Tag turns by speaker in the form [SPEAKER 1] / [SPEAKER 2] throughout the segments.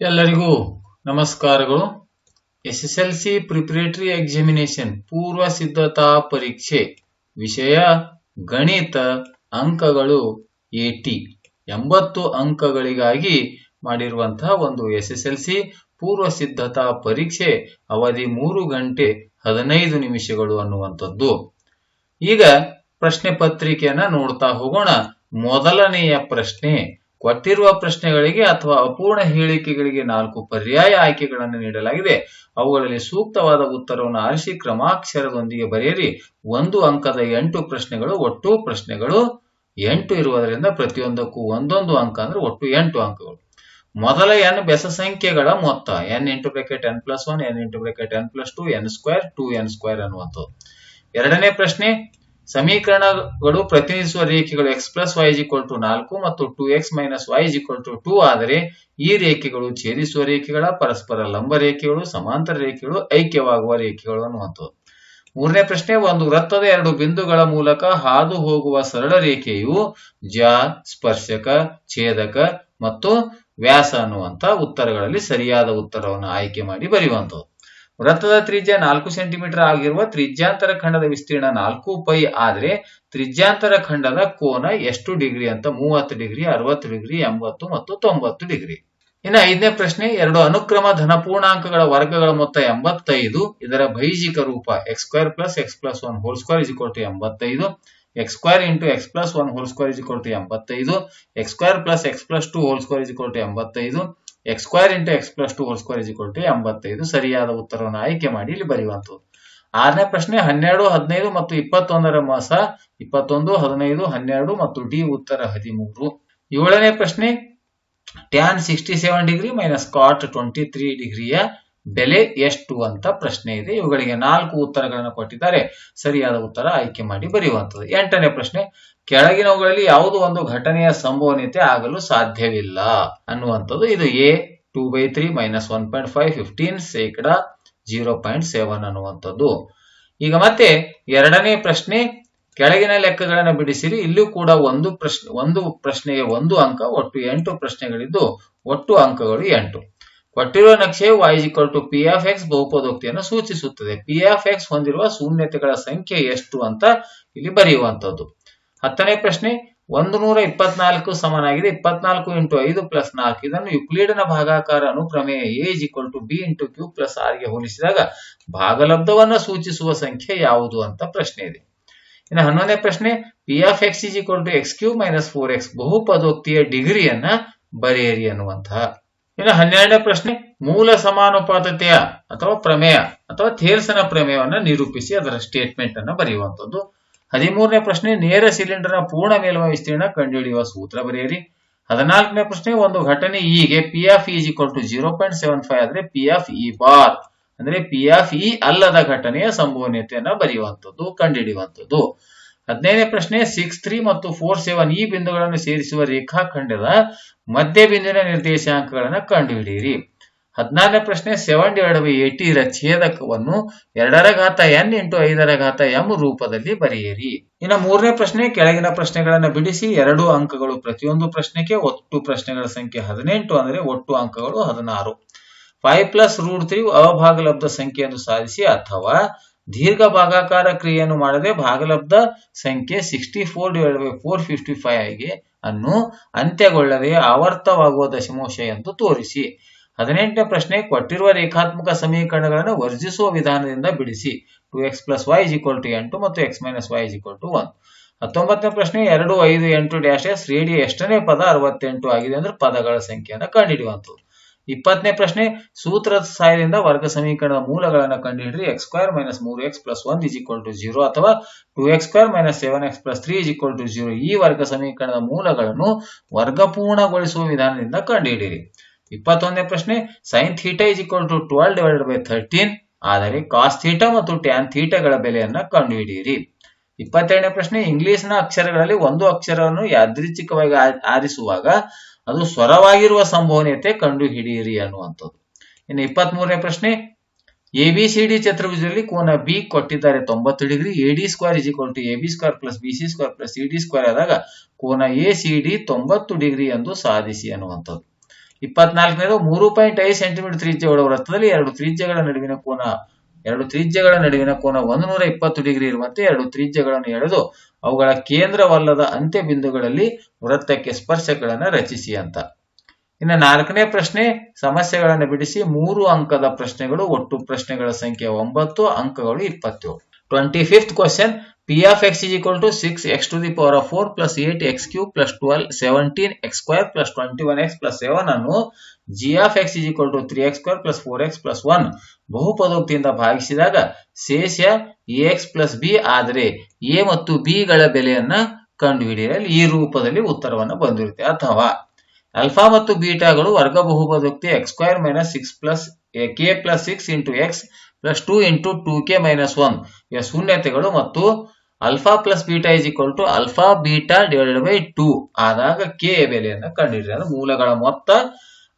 [SPEAKER 1] ಎಲ್ಲರಿಗೂ ನಮಸ್ಕಾರಗಳು. S S L C preparatory examination ಪೂರ್ವ ಸಿದ್ಧತಾ ಪರೀಕ್ಷೆ ವಿಷಯ ಗಣಿತ ಅಂಕಗಳು ಎಟಿ ಎಂಬತ್ತು ಅಂಕಗಳಿಗಾಗಿ ಮಾಡಿರುವಂತಹ ಒಂದು ಎಸ್ ಎಸ್ ಎಲ್ ಸಿ ಪೂರ್ವ ಸಿದ್ಧತಾ ಪರೀಕ್ಷೆ ಅವಧಿ ಮೂರು ಗಂಟೆ ಹದಿನೈದು ನಿಮಿಷಗಳು ಅನ್ನುವಂಥದ್ದು. ಈಗ ಪ್ರಶ್ನೆ ಪತ್ರಿಕೆಯನ್ನ ನೋಡ್ತಾ ಹೋಗೋಣ. ಮೊದಲನೆಯ ಪ್ರಶ್ನೆ ಕೊಟ್ಟಿರುವ ಪ್ರಶ್ನೆಗಳಿಗೆ ಅಥವಾ ಅಪೂರ್ಣ ಹೇಳಿಕೆಗಳಿಗೆ ನಾಲ್ಕು ಪರ್ಯಾಯ ಆಯ್ಕೆಗಳನ್ನು ನೀಡಲಾಗಿದೆ. ಅವುಗಳಲ್ಲಿ ಸೂಕ್ತವಾದ ಉತ್ತರವನ್ನು ಆರಿಸಿ ಕ್ರಮಾಕ್ಷರದೊಂದಿಗೆ ಬರೆಯಿರಿ. ಒಂದು ಅಂಕದ ಎಂಟು ಪ್ರಶ್ನೆಗಳು ಒಟ್ಟು ಪ್ರಶ್ನೆಗಳು ಎಂಟು ಇರುವುದರಿಂದ ಪ್ರತಿಯೊಂದಕ್ಕೂ ಒಂದೊಂದು ಅಂಕ ಅಂದ್ರೆ ಒಟ್ಟು ಎಂಟು ಅಂಕಗಳು. ಮೊದಲ ಎನ್ ಬೆಸ ಸಂಖ್ಯೆಗಳ ಮೊತ್ತ. N into bracket N plus one, N into bracket N plus two, N square, two N square ಅನ್ನುವಂಥದ್ದು. ಎರಡನೇ ಪ್ರಶ್ನೆ ಸಮೀಕರಣಗಳು ಪ್ರತಿನಿಧಿಸುವ ರೇಖೆಗಳು X plus Y equal to ನಾಲ್ಕು ಮತ್ತು two X minus Y equal to two ಆದರೆ ಈ ರೇಖೆಗಳು ಛೇದಿಸುವ ರೇಖೆಗಳ, ಪರಸ್ಪರ ಲಂಬ ರೇಖೆಗಳು, ಸಮಾಂತರ ರೇಖೆಗಳು, ಐಕ್ಯವಾಗುವ ರೇಖೆಗಳು ಅನ್ನುವಂಥದ್ದು. ಮೂರನೇ ಪ್ರಶ್ನೆ, ಒಂದು ವೃತ್ತದ ಎರಡು ಬಿಂದುಗಳ ಮೂಲಕ ಹಾದು ಹೋಗುವ ಸರಳ ರೇಖೆಯು ಜ, ಸ್ಪರ್ಶಕ, ಛೇದಕ ಮತ್ತು ವ್ಯಾಸ ಅನ್ನುವಂತ ಉತ್ತರಗಳಲ್ಲಿ ಸರಿಯಾದ ಉತ್ತರವನ್ನು ಆಯ್ಕೆ ಮಾಡಿ ಬರೆಯುವಂಥದ್ದು. ವೃತ್ತದ ತ್ರಿಜ್ಯ ನಾಲ್ಕು ಸೆಂಟಿಮೀಟರ್ ಆಗಿರುವ ತ್ರಿಜ್ಯಾಂತರ ಖಂಡದ ವಿಸ್ತೀರ್ಣ ನಾಲ್ಕು ಪೈ ಆದ್ರೆ ತ್ರಿಜ್ಯಾಂತರ ಖಂಡದ ಕೋನ ಎಷ್ಟು ಡಿಗ್ರಿ ಅಂತ ಮೂವತ್ತು ಡಿಗ್ರಿ, ಅರವತ್ತು ಡಿಗ್ರಿ, ಎಂಬತ್ತು ಮತ್ತು ತೊಂಬತ್ತು ಡಿಗ್ರಿ. ಇನ್ನು ಐದನೇ ಪ್ರಶ್ನೆ, ಎರಡು ಅನುಕ್ರಮ ಧನಪೂರ್ಣಾಂಕಗಳ ವರ್ಗಗಳ ಮೊತ್ತ ಎಂಬತ್ತೈದು, ಇದರ ಭೈಜಿಕ ರೂಪ X square plus X plus one whole square is to ಎಂಬತ್ತೈದು. X square into X plus one whole square is to ಎಂಬತ್ತೈದು. X square plus X plus two whole square is to ಎಂಬತ್ತೈದು. X square into X plus two whole square is to ಎಂಬತ್ತೈದು. ಸರಿಯಾದ ಉತ್ತರವನ್ನು ಆಯ್ಕೆ ಮಾಡಿ ಇಲ್ಲಿ ಬರೆಯುವಂಥದ್ದು. ಆರನೇ ಪ್ರಶ್ನೆ, ಹನ್ನೆರಡು, ಹದಿನೈದು ಮತ್ತು ಇಪ್ಪತ್ತೊಂದರ ಮಾಸ ಇಪ್ಪತ್ತೊಂದು, ಹದಿನೈದು, ಹನ್ನೆರಡು ಮತ್ತು ಡಿ ಉತ್ತರ ಹದಿಮೂರು. ಏಳನೇ ಪ್ರಶ್ನೆ tan sixty seven degree minus cot twenty three ಡಿಗ್ರಿಯ ಬೆಲೆ ಎಷ್ಟು ಅಂತ ಪ್ರಶ್ನೆ ಇದೆ. ಇವುಗಳಿಗೆ ನಾಲ್ಕು ಉತ್ತರಗಳನ್ನು ಕೊಟ್ಟಿದ್ದಾರೆ. ಸರಿಯಾದ ಉತ್ತರ ಆಯ್ಕೆ ಮಾಡಿ ಬರೆಯುವಂಥದ್ದು. ಎಂಟನೇ ಪ್ರಶ್ನೆ ಕೆಳಗಿನವುಗಳಲ್ಲಿ ಯಾವುದು ಒಂದು ಘಟನೆಯ ಸಂಭವನೀಯತೆ ಆಗಲು ಸಾಧ್ಯವಿಲ್ಲ ಅನ್ನುವಂಥದ್ದು. ಇದು A two by three minus one point five fifteen ಶೇಕಡ ಜೀರೋ ಪಾಯಿಂಟ್ ಸೆವೆನ್ ಅನ್ನುವಂಥದ್ದು. ಈಗ ಮತ್ತೆ ಎರಡನೇ ಪ್ರಶ್ನೆ, ಕೆಳಗಿನ ಲೆಕ್ಕಗಳನ್ನು ಬಿಡಿಸಿರಿ. ಇಲ್ಲೂ ಕೂಡ ಒಂದು ಪ್ರಶ್ನೆ, ಒಂದು ಪ್ರಶ್ನೆಗೆ ಒಂದು ಅಂಕ, ಒಟ್ಟು ಎಂಟು ಪ್ರಶ್ನೆಗಳಿದ್ದು ಒಟ್ಟು ಅಂಕಗಳು ಎಂಟು. ಕೊಟ್ಟಿರುವ ನಕ್ಷೆ y equal to P of X ಬಹುಪದೋಕ್ತಿಯನ್ನು ಸೂಚಿಸುತ್ತದೆ. ಪಿ ಎಫ್ ಎಕ್ಸ್ ಹೊಂದಿರುವ ಶೂನ್ಯತೆಗಳ ಸಂಖ್ಯೆ ಎಷ್ಟು ಅಂತ ಇಲ್ಲಿ ಬರೆಯುವಂತದ್ದು ಹತ್ತನೇ ಪ್ರಶ್ನೆ ಒಂದು ನೂರ ಇಪ್ಪತ್ನಾಲ್ಕು ಸಮನಾಗಿದೆ. ಇಪ್ಪತ್ನಾಲ್ಕು ಇಂಟು ಐದು ಪ್ಲಸ್ ನಾಲ್ಕು. ಇದನ್ನು ಯುಕ್ಲೀಡನ ಭಾಗಾಕಾರ ಅನುಪ್ರಮೇಯ A equal to B into Q plus ಆರ್ಗೆ ಹೋಲಿಸಿದಾಗ ಭಾಗಲಬ್ಧವನ್ನ ಸೂಚಿಸುವ ಸಂಖ್ಯೆ ಯಾವುದು ಅಂತ ಪ್ರಶ್ನೆ ಇದೆ. ಇನ್ನು ಹನ್ನೊಂದನೇ ಪ್ರಶ್ನೆ P of X is equal to X cube minus four X ಬಹುಪದೋಕ್ತಿಯ ಡಿಗ್ರಿಯನ್ನ ಬರೆಯಿರಿ ಅನ್ನುವಂತಹ ಇನ್ನು ಹನ್ನೆರಡನೇ ಪ್ರಶ್ನೆ, ಮೂಲ ಸಮಾನುಪಾತತೆಯ ಅಥವಾ ಪ್ರಮೇಯ ಅಥವಾ ಥೇಲ್ಸನ ಪ್ರಮೇಯವನ್ನ ನಿರೂಪಿಸಿ ಅದರ ಸ್ಟೇಟ್ಮೆಂಟ್ ಅನ್ನು ಬರೆಯುವಂಥದ್ದು. ಹದಿಮೂರನೇ ಪ್ರಶ್ನೆ, ನೇರ ಸಿಲಿಂಡರ್ನ ಪೂರ್ಣ ಮೇಲ್ಮೈ ವಿಸ್ತೀರ್ಣ ಕಂಡುಹಿಡಿಯುವ ಸೂತ್ರ ಬರೆಯಿರಿ. ಹದಿನಾಲ್ಕನೇ ಪ್ರಶ್ನೆ, ಒಂದು ಘಟನೆ ಇಗೆ P of is equal to zero point seven five ಆದ್ರೆ ಪಿ ಆಫ್ ಇ ಬಾರ್, ಅಂದ್ರೆ ಪಿ ಆಫ್ ಇ ಅಲ್ಲದ ಘಟನೆಯ ಸಂಭವನೀಯತೆಯನ್ನು ಬರೆಯುವಂಥದ್ದು, ಕಂಡುಹಿಡಿಯುವಂಥದ್ದು. ಹದಿನೈದನೇ ಪ್ರಶ್ನೆ ಸಿಕ್ಸ್ ತ್ರೀ ಮತ್ತು ಫೋರ್ ಸೆವೆನ್ ಈ ಬಿಂದುಗಳನ್ನು ಸೇರಿಸುವ ರೇಖಾಖಂಡದ ಮಧ್ಯ ಬಿಂದುವಿನ ನಿರ್ದೇಶಾಂಕಗಳನ್ನು ಕಂಡುಹಿಡಿಯಿರಿ. ಹದಿನಾರನೇ ಪ್ರಶ್ನೆ ಸೆವೆನ್ ಡಿವೈಡ್ ಬೈ ಏಟಿರ ಛೇದಕವನ್ನು ಎರಡರ ಘಾತ ಎನ್ ಇಂಟು ಐದರ ಘಾತ ಎಂ ರೂಪದಲ್ಲಿ ಬರೆಯಿರಿ. ಇನ್ನು ಮೂರನೇ ಪ್ರಶ್ನೆ, ಕೆಳಗಿನ ಪ್ರಶ್ನೆಗಳನ್ನು ಬಿಡಿಸಿ, ಎರಡು ಅಂಕಗಳು ಪ್ರತಿಯೊಂದು ಪ್ರಶ್ನೆಗೆ ಒಟ್ಟು ಪ್ರಶ್ನೆಗಳ ಸಂಖ್ಯೆ ಹದಿನೆಂಟು ಅಂದರೆ ಒಟ್ಟು ಅಂಕಗಳು ಹದಿನಾರು. ಫೈವ್ ಪ್ಲಸ್ ರೂಟ್ ತ್ರೀ ಅಭಾಗಲಬ್ಧ ಸಂಖ್ಯೆಯನ್ನು ಸಾಧಿಸಿ ಅಥವಾ ದೀರ್ಘ ಭಾಗಾಕಾರ ಕ್ರಿಯೆಯನ್ನು ಮಾಡದೆ ಭಾಗಲಬ್ಧ ಸಂಖ್ಯೆ sixty four divide by four fifty five ಆಗಿ ಅನ್ನು ಅಂತ್ಯಗೊಳ್ಳದೆ ಆವರ್ತವಾಗುವ ದಶಮಾಂಶ ಎಂದು ತೋರಿಸಿ. ಹದಿನೆಂಟನೇ ಪ್ರಶ್ನೆ, ಕೊಟ್ಟಿರುವ ರೇಖಾತ್ಮಕ ಸಮೀಕರಣಗಳನ್ನು ವರ್ಜಿಸುವ ವಿಧಾನದಿಂದ ಬಿಡಿಸಿ. Two X plus Y equal to ಎಂಟು ಮತ್ತು X minus Y equal to one ಹತ್ತೊಂಬತ್ತನೇ ಪ್ರಶ್ನೆ, ಎರಡು, ಐದು, ಎಂಟು ಡ್ಯಾಶ್ ಎಸ್ ಡಿ ಎಷ್ಟನೇ ಪದ, ಅರವತ್ತೆಂಟು ಆಗಿದೆ ಅಂದ್ರೆ ಪದಗಳ ಸಂಖ್ಯೆಯನ್ನು ಕಂಡುಹಿಡಿಯುವಂಥದ್ದು. ಇಪ್ಪತ್ತನೇ ಪ್ರಶ್ನೆ, ಸೂತ್ರದ ಸಹಾಯದಿಂದ ವರ್ಗ ಸಮೀಕರಣದ ಮೂಲಗಳನ್ನು ಕಂಡುಹಿಡಿರಿ. ಎಕ್ಸ್ ಸ್ಕ್ವೇರ್ ಮೈನಸ್ ಮೂರು X plus one is equal to zero ಅಥವಾ two X square minus seven X plus three is equal to zero ಈ ವರ್ಗ ಸಮೀಕರಣದ ಮೂಲಗಳನ್ನು ವರ್ಗಪೂರ್ಣಗೊಳಿಸುವ ವಿಧಾನದಿಂದ ಕಂಡುಹಿಡಿಯಿರಿ. ಇಪ್ಪತ್ತೊಂದನೇ ಪ್ರಶ್ನೆ sine theta is equal to twelve divided by thirteen ಆದರೆ ಕಾಸ್ ಥೀಟಾ ಮತ್ತು ಟ್ಯಾನ್ ಥೀಟಾಗಳ ಬೆಲೆಯನ್ನು ಕಂಡುಹಿಡಿಯಿರಿ. ಇಪ್ಪತ್ತೆರಡನೇ ಪ್ರಶ್ನೆ ಇಂಗ್ಲಿಷ್ನ ಅಕ್ಷರಗಳಲ್ಲಿ ಒಂದು ಅಕ್ಷರವನ್ನು ಯಾದೃಚ್ಛಿಕವಾಗಿ ಆರಿಸುವಾಗ ಅದು ಸ್ವರವಾಗಿರುವ ಸಂಭವನೀಯತೆ ಕಂಡುಹಿಡಿಯಿರಿ ಅನ್ನುವಂಥದ್ದು. ಇನ್ನು ಇಪ್ಪತ್ತ್ ಮೂರನೇ ಪ್ರಶ್ನೆ ಎ ಬಿ ಸಿ ಡಿ ಚತುರ್ಭುಜದಲ್ಲಿ ಕೋನ ಬಿ ಕೊಟ್ಟಿದ್ದಾರೆ ತೊಂಬತ್ತು degree A D square is equal to A B square plus B C square plus C D square ಆದಾಗ ಕೋನ ಎ ಸಿ ಡಿ ತೊಂಬತ್ತು ಡಿಗ್ರಿ ಎಂದು ಸಾಧಿಸಿ ಅನ್ನುವಂಥದ್ದು. ಇಪ್ಪತ್ನಾಲ್ಕನೇದು ಮೂರು ಪಾಯಿಂಟ್ ಐದು ಸೆಂಟಿಮೀಟರ್ ತ್ರಿಜ್ಯಗಳ ವೃತ್ತದಲ್ಲಿ ಎರಡು ತ್ರಿಜ್ಯಗಳ ನಡುವಿನ ಕೋನ, ಎರಡು ತ್ರಿಜ್ಯಗಳ ನಡುವಿನ ಕೋನ ಒಂದು ನೂರ ಇಪ್ಪತ್ತು ಡಿಗ್ರಿ ಇರುವಂತೆ ಎರಡು ತ್ರಿಜ್ಯಗಳನ್ನು ಎಳೆದು ಅವುಗಳ ಕೇಂದ್ರವಲ್ಲದ ಅಂತ್ಯ ಬಿಂದುಗಳಲ್ಲಿ ವೃತ್ತಕ್ಕೆ ಸ್ಪರ್ಶಗಳನ್ನು ರಚಿಸಿ ಅಂತ. ಇನ್ನು ನಾಲ್ಕನೇ ಪ್ರಶ್ನೆ, ಸಮಸ್ಯೆಗಳನ್ನು ಬಿಡಿಸಿ ಮೂರು ಅಂಕದ ಪ್ರಶ್ನೆಗಳು, ಒಟ್ಟು ಪ್ರಶ್ನೆಗಳ ಸಂಖ್ಯೆ ಒಂಬತ್ತು, ಅಂಕಗಳು ಇಪ್ಪತ್ತೇಳು. Twenty fifth question of X is equal to six X to the power of four plus eight X cube plus twelve seventeen X square plus twenty one X plus seven ಅನ್ನು G of X is equal to three X square plus four X plus one ಬಹುಪದೋಕ್ತಿಯಿಂದ ಭಾಗಿಸಿದಾಗ ಶೇಷ X plus B ಆದರೆ A ಮತ್ತು b ಗಳ ಬೆಲೆಯನ್ನ ಕಂಡುಹಿಡಿಯಲು ಈ ರೂಪದಲ್ಲಿ ಉತ್ತರವನ್ನು ಬಂದಿರುತ್ತೆ. ಅಥವಾ ಅಲ್ಫಾ ಮತ್ತು ಬೀಟಾಗಳು ವರ್ಗ ಬಹುಪದೋಕ್ತಿ X square minus six plus K plus six into X plus two into two K minus one ಶೂನ್ಯತೆಗಳು ಮತ್ತು alpha plus beta is equal to alpha beta divided by two ಆದಾಗ ಕೆ ಬೆಲೆಯನ್ನು ಕಂಡುಹಿಡಿದ್ರೆ ಅಂದ್ರೆ ಮೂಲಗಳ ಮೊತ್ತ,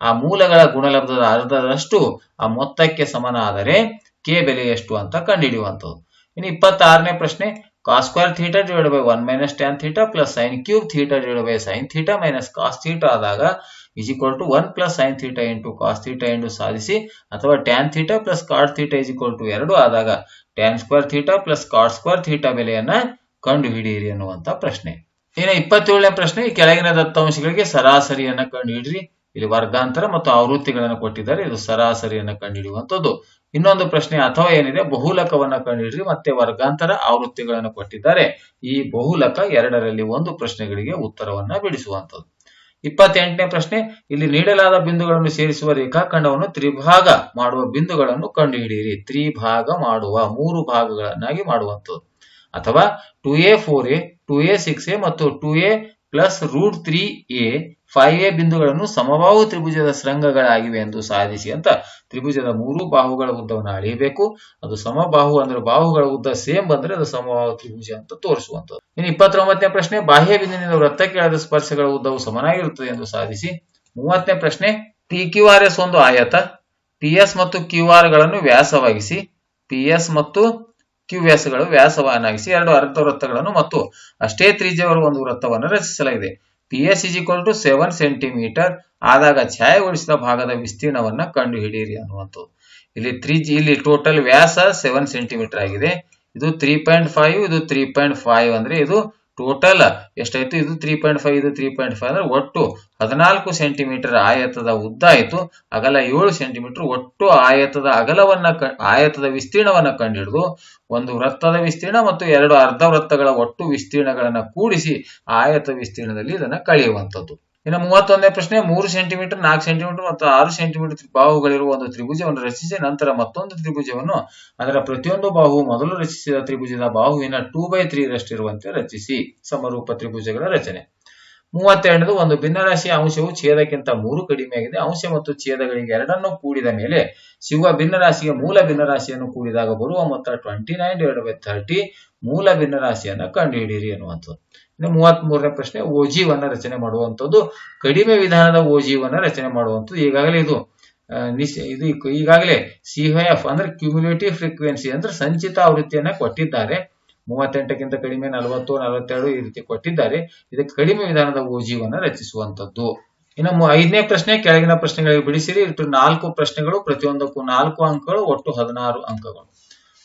[SPEAKER 1] ಆ ಮೂಲಗಳ ಗುಣಲಬ್ಧದ ಅರ್ಧದಷ್ಟು, ಆ ಮೊತ್ತಕ್ಕೆ ಸಮನ ಆದರೆ ಕೆ ಬೆಲೆ ಎಷ್ಟು ಅಂತ ಕಂಡುಹಿಡಿಯುವಂಥದ್ದು ಇನ್ನು ಇಪ್ಪತ್ತಾರನೇ ಪ್ರಶ್ನೆ cos square theta divide by one minus tan theta plus sine cube theta divide by sine theta minus cos theta ಆದಾಗ is equal to one plus sine theta into cos theta ಎಂದು ಸಾಧಿಸಿ, ಅಥವಾ tan theta plus cot theta is equal to ಎರಡು ಆದಾಗ tan square theta plus cot square theta ಬೆಲೆಯನ್ನ ಕಂಡುಹಿಡಿಯಿರಿ ಅನ್ನುವಂತ ಪ್ರಶ್ನೆ. ಇನ್ನು ಇಪ್ಪತ್ತೇಳನೇ ಪ್ರಶ್ನೆ ಕೆಳಗಿನ ದತ್ತಾಂಶಗಳಿಗೆ ಸರಾಸರಿಯನ್ನ ಕಂಡುಹಿಡಿರಿ ಇಲ್ಲಿ ವರ್ಗಾಂತರ ಮತ್ತು ಆವೃತ್ತಿಗಳನ್ನು ಕೊಟ್ಟಿದ್ದಾರೆ. ಇದು ಸರಾಸರಿಯನ್ನ ಕಂಡುಹಿಡಿಯುವಂತದ್ದು ಇನ್ನೊಂದು ಪ್ರಶ್ನೆ, ಅಥವಾ ಏನಿದೆ? ಬಹುಲಕವನ್ನ ಕಂಡುಹಿಡಿರಿ ಮತ್ತೆ ವರ್ಗಾಂತರ, ಆವೃತ್ತಿಗಳನ್ನು ಕೊಟ್ಟಿದ್ದಾರೆ. ಈ ಬಹುಲಕ ಎರಡರಲ್ಲಿ ಒಂದು ಪ್ರಶ್ನೆಗಳಿಗೆ ಉತ್ತರವನ್ನ ಬಿಡಿಸುವಂತದ್ದು ಇಪ್ಪತ್ತೆಂಟನೇ ಪ್ರಶ್ನೆ, ಇಲ್ಲಿ ನೀಡಲಾದ ಬಿಂದುಗಳನ್ನು ಸೇರಿಸುವ ರೇಖಾಖಂಡವನ್ನು ತ್ರಿಭಾಗ ಮಾಡುವ ಬಿಂದುಗಳನ್ನು ಕಂಡುಹಿಡಿಯಿರಿ. ತ್ರಿಭಾಗ ಮಾಡುವ, ಮೂರು ಭಾಗಗಳನ್ನಾಗಿ ಮಾಡುವಂಥದ್ದು. ಅಥವಾ two A four A two A six A ಮತ್ತು two A plus root three A five A ಬಿಂದುಗಳನ್ನು ಸಮಬಾಹು ತ್ರಿಭುಜದ ಶೃಂಗಗಳಾಗಿವೆ ಎಂದು ಸಾಧಿಸಿ ಅಂತ ತ್ರಿಭುಜದ ಮೂರು ಬಾಹುಗಳ ಉದ್ದವನ್ನು ಅಳೆಯಬೇಕು. ಅದು ಸಮಬಾಹು ಅಂದ್ರೆ ಬಾಹುಗಳ ಉದ್ದ ಸೇಮ್ ಬಂದ್ರೆ ಅದು ಸಮಬಾಹು ತ್ರಿಭುಜ ಅಂತ ತೋರಿಸುವಂತದ್ದು ಇನ್ನು ಇಪ್ಪತ್ತೊಂಬತ್ತನೇ ಪ್ರಶ್ನೆ, ಬಾಹ್ಯ ಬಿಂದಿನಿಂದ ವೃತ್ತಕ್ಕೆ ಎಳೆದ ಸ್ಪರ್ಶಗಳ ಉದ್ದವು ಸಮನಾಗಿರುತ್ತದೆ ಎಂದು ಸಾಧಿಸಿ. ಮೂವತ್ತನೇ ಪ್ರಶ್ನೆ ಪಿ ಕ್ಯೂ ಆರ್ ಎಸ್ ಒಂದು ಆಯತ. ಪಿ ಎಸ್ ಮತ್ತು ಕ್ಯೂ ಆರ್ಗಳನ್ನು ವ್ಯಾಸವಾಗಿಸಿ. ಪಿ ಎಸ್ ಮತ್ತು ಕ್ಯೂ ಎಸ್ಗಳು ವ್ಯಾಸವನ್ನಾಗಿಸಿ ಎರಡು ಅರ್ಧ ವೃತ್ತಗಳನ್ನು ಮತ್ತು ಅಷ್ಟೇ ತ್ರಿಜ್ಯವರು ಒಂದು ವೃತ್ತವನ್ನು ರಚಿಸಲಾಗಿದೆ. P S is equal to seven centimetre ಆದಾಗ ಛಾಯೆಗೊಳಿಸಿದ ಭಾಗದ ವಿಸ್ತೀರ್ಣವನ್ನ ಕಂಡುಹಿಡಿಯಿರಿ ಅನ್ನುವಂಥದ್ದು. ಇಲ್ಲಿ ತ್ರೀ ಇಲ್ಲಿ ಟೋಟಲ್ ವ್ಯಾಸ ಸೆವೆನ್ ಸೆಂಟಿಮೀಟರ್ ಆಗಿದೆ. ಇದು ತ್ರೀ ಪಾಯಿಂಟ್ ಫೈವ್ ಇದು ತ್ರೀ ಪಾಯಿಂಟ್ ಫೈವ್ ಅಂದ್ರೆ ಇದು ಟೋಟಲ್ ಎಷ್ಟಾಯ್ತು ಇದು ತ್ರೀ ಪಾಯಿಂಟ್ ಫೈವ್ ಇದು ತ್ರೀ ಪಾಯಿಂಟ್ ಫೈವ್ ಅಂದ್ರೆ ಒಟ್ಟು ಹದಿನಾಲ್ಕು ಸೆಂಟಿಮೀಟರ್ ಆಯತದ ಉದ್ದ ಆಯಿತು. ಅಗಲ ಏಳು ಸೆಂಟಿಮೀಟರ್ ಒಟ್ಟು ಆಯತದ ಅಗಲವನ್ನ ಆಯತದ ವಿಸ್ತೀರ್ಣವನ್ನ ಕಂಡುಹಿಡಿದು ಒಂದು ವೃತ್ತದ ವಿಸ್ತೀರ್ಣ ಮತ್ತು ಎರಡು ಅರ್ಧ ವೃತ್ತಗಳ ಒಟ್ಟು ವಿಸ್ತೀರ್ಣಗಳನ್ನ ಕೂಡಿಸಿ ಆಯತ ವಿಸ್ತೀರ್ಣದಲ್ಲಿ ಇದನ್ನ ಕಳೆಯುವಂಥದ್ದು. ಇನ್ನು ಮೂವತ್ತೊಂದನೇ ಪ್ರಶ್ನೆ, ಮೂರು ಸೆಂಟಿಮೀಟರ್ ನಾಲ್ಕು ಸೆಂಟಿಮೀಟರ್ ಮತ್ತು ಆರು ಸೆಂಟಿಮೀಟರ್ ಬಾಹುಗಳಿರುವ ಒಂದು ತ್ರಿಭುಜವನ್ನು ರಚಿಸಿ ನಂತರ ಮತ್ತೊಂದು ತ್ರಿಭುಜವನ್ನು ಅದರ ಪ್ರತಿಯೊಂದು ಬಾಹು ಮೊದಲು ರಚಿಸಿದ ತ್ರಿಭುಜದ ಬಾಹುವಿನ ಟೂ ಬೈ ತ್ರೀ ರಷ್ಟಿರುವಂತೆ ರಚಿಸಿ. ಸಮರೂಪ ತ್ರಿಭುಜಗಳ ರಚನೆ. ಮೂವತ್ತೆರಡನೇದು ಒಂದು ಭಿನ್ನರಾಶಿಯ ಅಂಶವು ಛೇದಕ್ಕಿಂತ ಮೂರು ಕಡಿಮೆಯಾಗಿದೆ. ಅಂಶ ಮತ್ತು ಛೇದಗಳಿಗೆ ಎರಡನ್ನು ಕೂಡಿದ ಮೇಲೆ ಸಿಗುವ ಭಿನ್ನರಾಶಿಗೆ ಮೂಲ ಭಿನ್ನರಾಶಿಯನ್ನು ಕೂಡಿದಾಗ ಬರುವ ಮೊತ್ತ twenty nine divide by thirty ಮೂಲ ಭಿನ್ನರಾಶಿಯನ್ನು ಕಂಡುಹಿಡಿಯಿರಿ ಅನ್ನುವಂಥದ್ದು ಇನ್ನು ಮೂವತ್ತ್ ಮೂರನೇ ಪ್ರಶ್ನೆ, ಓಜೀವನ್ನ ರಚನೆ ಮಾಡುವಂಥದ್ದು. ಕಡಿಮೆ ವಿಧಾನದ ಓಜೀವನ್ನ ರಚನೆ ಮಾಡುವಂಥದ್ದು. ಈಗಾಗಲೇ ಇದು ನಿಶ್- ಇದು ಈಗಾಗಲೇ ಸಿ ಎಫ್ ಅಂದ್ರೆ ಕ್ಯುಮ್ಯುಲೇಟಿವ್ ಫ್ರೀಕ್ವೆನ್ಸಿ ಅಂದ್ರೆ ಸಂಚಿತ ಆವೃತ್ತಿಯನ್ನ ಕೊಟ್ಟಿದ್ದಾರೆ. ಮೂವತ್ತೆಂಟಕ್ಕಿಂತ ಕಡಿಮೆ ನಲವತ್ತು, ನಲವತ್ತೆರಡು ಈ ರೀತಿ ಕೊಟ್ಟಿದ್ದಾರೆ. ಇದಕ್ಕೆ ಕಡಿಮೆ ವಿಧಾನದ ಓಜೀವನ್ನ ರಚಿಸುವಂತದ್ದು ಇನ್ನು ಐದನೇ ಪ್ರಶ್ನೆ, ಕೆಳಗಿನ ಪ್ರಶ್ನೆಗಳಿಗೆ ಬಿಡಿಸಿರಿ. ಇಟ್ಟು ನಾಲ್ಕು ಪ್ರಶ್ನೆಗಳು, ಪ್ರತಿಯೊಂದಕ್ಕೂ ನಾಲ್ಕು ಅಂಕಗಳು, ಒಟ್ಟು ಹದಿನಾರು ಅಂಕಗಳು.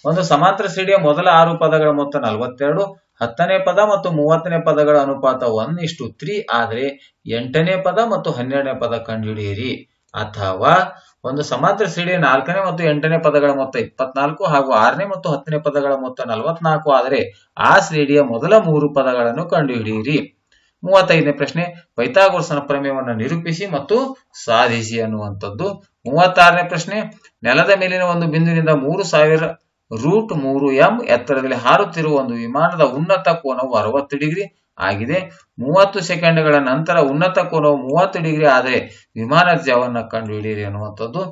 [SPEAKER 1] ಒಂದು ಸಮಾಂತರ ಶ್ರೇಣಿಯ ಮೊದಲ ಆರು ಪದಗಳ ಮೊತ್ತ ನಲವತ್ತೆರಡು, ಹತ್ತನೇ ಪದ ಮತ್ತು ಮೂವತ್ತನೇ ಪದಗಳ ಅನುಪಾತ ಒನ್ ಇಷ್ಟು ತ್ರೀ. ಆದರೆ ಎಂಟನೇ ಪದ ಮತ್ತು ಹನ್ನೆರಡನೇ ಪದ ಕಂಡುಹಿಡಿಯಿರಿ. ಅಥವಾ ಒಂದು ಸಮಾಂತರ ಶ್ರೇಣಿಯ ನಾಲ್ಕನೇ ಮತ್ತು ಎಂಟನೇ ಪದಗಳ ಮೊತ್ತ ಇಪ್ಪತ್ನಾಲ್ಕು ಹಾಗೂ ಆರನೇ ಮತ್ತು ಹತ್ತನೇ ಪದಗಳ ಮೊತ್ತ ನಲವತ್ನಾಲ್ಕು ಆದರೆ ಆ ಶ್ರೇಣಿಯ ಮೊದಲ ಮೂರು ಪದಗಳನ್ನು ಕಂಡುಹಿಡಿಯಿರಿ. ಮೂವತ್ತೈದನೇ ಪ್ರಶ್ನೆ, ಪೈಥಾಗೋರಸನ ಪ್ರಮೇಯವನ್ನು ನಿರೂಪಿಸಿ ಮತ್ತು ಸಾಧಿಸಿ ಅನ್ನುವಂಥದ್ದು. ಮೂವತ್ತಾರನೇ ಪ್ರಶ್ನೆ, ನೆಲದ ಮೇಲಿನ ಒಂದು ಬಿಂದುವಿನಿಂದ ಮೂರು ಸಾವಿರ ರೂಟ್ ಮೂರು ಎಂ ಎತ್ತರದಲ್ಲಿ ಹಾರುತ್ತಿರುವ ಒಂದು ವಿಮಾನದ ಉನ್ನತ ಕೋನವು ಅರವತ್ತು ಡಿಗ್ರಿ ಆಗಿದೆ. ಮೂವತ್ತು ಸೆಕೆಂಡ್ಗಳ ನಂತರ ಉನ್ನತ ಕೋನವು ಮೂವತ್ತು ಡಿಗ್ರಿ ಆದರೆ ವಿಮಾನ ತ್ಯಾಜ್ಯವನ್ನು ಕಂಡುಹಿಡಿಯಿರಿ ಅನ್ನುವಂಥದ್ದು.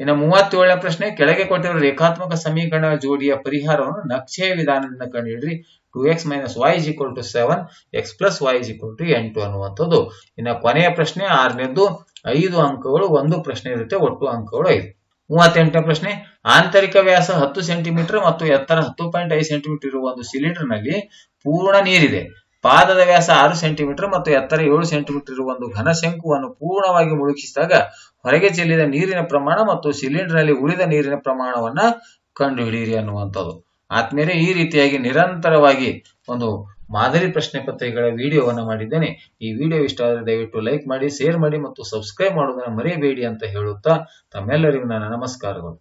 [SPEAKER 1] ಇನ್ನು ಮೂವತ್ತೇಳನೇ ಪ್ರಶ್ನೆ, ಕೆಳಗೆ ಕೊಟ್ಟಿರುವ ರೇಖಾತ್ಮಕ ಸಮೀಕರಣ ಜೋಡಿಯ ಪರಿಹಾರವನ್ನು ನಕ್ಷೆಯ ವಿಧಾನದಿಂದ ಕಂಡುಹಿಡಿಯಿರಿ. Two X minus Y is equal to seven, X plus Y is equal to ಎಂಟು ಅನ್ನುವಂಥದ್ದು. ಇನ್ನು ಕೊನೆಯ ಪ್ರಶ್ನೆ ಆರನೇದ್ದು ಐದು ಅಂಕಗಳು, ಒಂದು ಪ್ರಶ್ನೆ ಇರುತ್ತೆ, ಒಟ್ಟು ಅಂಕಗಳು ಐದು. ಮೂವತ್ತೆಂಟನೇ ಪ್ರಶ್ನೆ, ಆಂತರಿಕ ವ್ಯಾಸ ಹತ್ತು ಸೆಂಟಿಮೀಟರ್ ಮತ್ತು ಎತ್ತರ ಹತ್ತು ಪಾಯಿಂಟ್ ಐದು ಸೆಂಟಿಮೀಟರ್ ಇರುವ ಒಂದು ಸಿಲಿಂಡರ್ನಲ್ಲಿ ಪೂರ್ಣ ನೀರಿದೆ. ಪಾದದ ವ್ಯಾಸ ಆರು ಸೆಂಟಿಮೀಟರ್ ಮತ್ತು ಎತ್ತರ ಏಳು ಸೆಂಟಿಮೀಟರ್ ಇರುವ ಒಂದು ಘನ ಶಂಕುವನ್ನು ಪೂರ್ಣವಾಗಿ ಮುಳುಗಿಸಿದಾಗ ಹೊರಗೆ ಚೆಲ್ಲಿದ ನೀರಿನ ಪ್ರಮಾಣ ಮತ್ತು ಸಿಲಿಂಡರ್ನಲ್ಲಿ ಉಳಿದ ನೀರಿನ ಪ್ರಮಾಣವನ್ನ ಕಂಡುಹಿಡಿಯಿರಿ ಅನ್ನುವಂಥದ್ದು. ಆದ್ಮೇಲೆ ಈ ರೀತಿಯಾಗಿ ನಿರಂತರವಾಗಿ ಒಂದು ಮಾದರಿ ಪ್ರಶ್ನೆ ಪತ್ರಿಕೆಗಳ ವಿಡಿಯೋವನ್ನ ಮಾಡಿದ್ದೇನೆ. ಈ ವಿಡಿಯೋ ಇಷ್ಟ ಆದರೆ ದಯವಿಟ್ಟು ಲೈಕ್ ಮಾಡಿ, ಶೇರ್ ಮಾಡಿ ಮತ್ತು ಸಬ್ಸ್ಕ್ರೈಬ್ ಮಾಡೋದನ್ನ ಮರೆಯಬೇಡಿ ಅಂತ ಹೇಳುತ್ತಾ ತಮ್ಮೆಲ್ಲರಿಗೂ ನನ್ನ ನಮಸ್ಕಾರಗಳು.